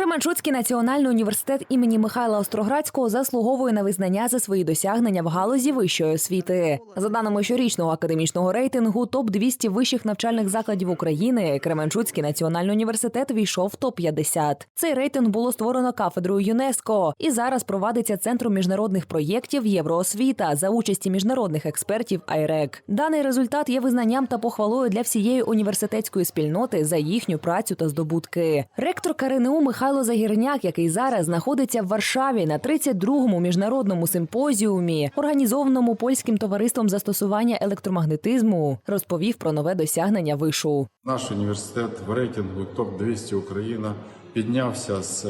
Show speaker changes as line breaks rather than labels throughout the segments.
Кременчуцький національний університет імені Михайла Остроградського заслуговує на визнання за свої досягнення в галузі вищої освіти. За даними щорічного академічного рейтингу, топ 200 вищих навчальних закладів України. Кременчуцький національний університет війшов в топ 50 Цей рейтинг було створено кафедрою ЮНЕСКО і зараз провадиться центром міжнародних проєктів Євроосвіта за участі міжнародних експертів АЙРЕК. Даний результат є визнанням та похвалою для всієї університетської спільноти за їхню працю та здобутки. Ректор КРНУ Михайло Загірняк, який зараз знаходиться в Варшаві на 32-му міжнародному симпозіумі, організованому польським товариством застосування електромагнетизму, розповів про нове досягнення вишу.
Наш університет в рейтингу ТОП-200 Україна піднявся з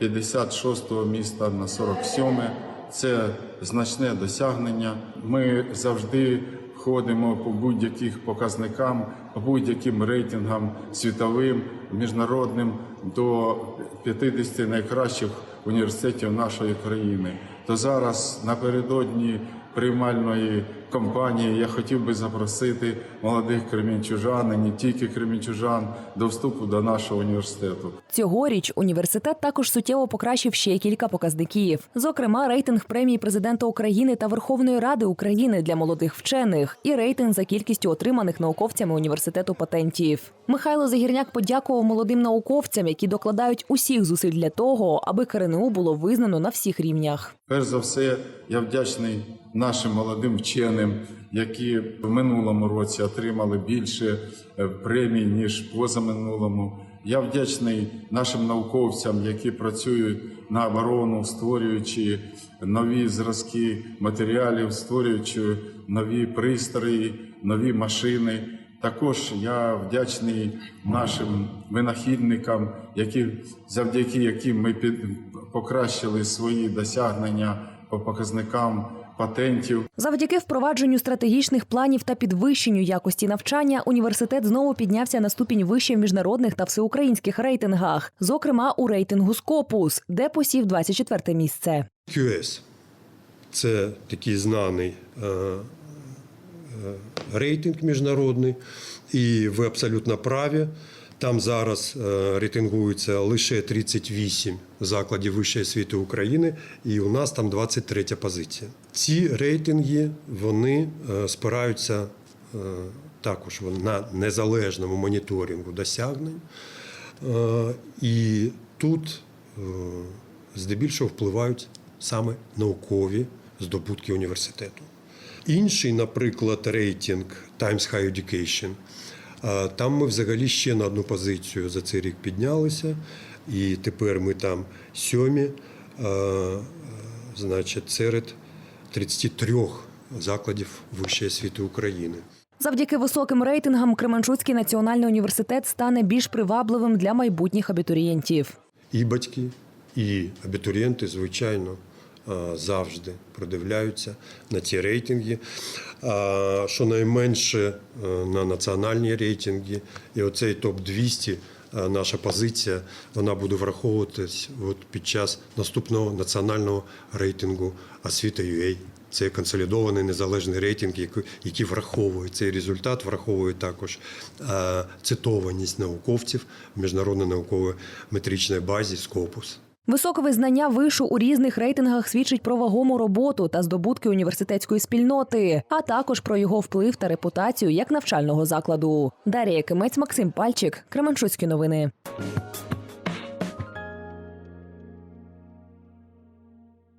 56-го міста на 47-ме. Це значне досягнення. Ми завжди ходимо по будь-яких показникам, по будь-яким рейтингам світовим, міжнародним до 50 найкращих університетів нашої країни. То зараз напередодні приймальної кампанії я хотів би запросити молодих кремінчужан, і не тільки кремінчужан, до вступу до нашого університету.
Цьогоріч університет також суттєво покращив ще кілька показників. Зокрема, рейтинг премії президента України та Верховної Ради України для молодих вчених і рейтинг за кількістю отриманих науковцями університету патентів. Михайло Загірняк подякував молодим науковцям, які докладають усіх зусиль для того, аби КРНУ було визнано на всіх рівнях.
Перш за все, я вдячний нашим молодим вченим, які в минулому році отримали більше е, премій ніж позаминулому. Я вдячний нашим науковцям, які працюють на оборону, створюючи нові зразки матеріалів, створюючи нові пристрої, нові машини. Також я вдячний нашим винахідникам, які завдяки яким ми під покращили свої досягнення по показникам патентів.
Завдяки впровадженню стратегічних планів та підвищенню якості навчання університет знову піднявся на ступінь вище в міжнародних та всеукраїнських рейтингах, зокрема у рейтингу Скопус, де посів 24 місце.
QS – це такий знаний е, е, рейтинг міжнародний, і ви абсолютно праві. Там зараз е, рейтингується лише 38 закладів вищої освіти України, і у нас там 23 позиція. Ці рейтинги вони е, спираються е, також на незалежному моніторингу досягнень. І тут здебільшого впливають саме наукові здобутки університету. Інший, наприклад, рейтинг Times Higher Education. Там ми взагалі ще на одну позицію за цей рік піднялися, і тепер ми там сьомі, значить, серед 33 закладів вищої освіти України.
Завдяки високим рейтингам Кременчуцький національний університет стане більш привабливим для майбутніх абітурієнтів.
І батьки, і абітурієнти, звичайно, завжди придивляються на ці рейтинги. А Щонайменше е, на національні рейтинги. І оцей топ-200, е, наша позиція, вона буде враховуватись от під час наступного національного рейтингу освіта UA. Це консолідований незалежний рейтинг, який, враховує цей результат, враховує також е, цитованість науковців в міжнародної наукової метричної базі Скопус.
Високе визнання вишу у різних рейтингах свідчить про вагому роботу та здобутки університетської спільноти, а також про його вплив та репутацію як навчального закладу. Дарія Кимець, Максим Пальчик, Кременчуцькі новини.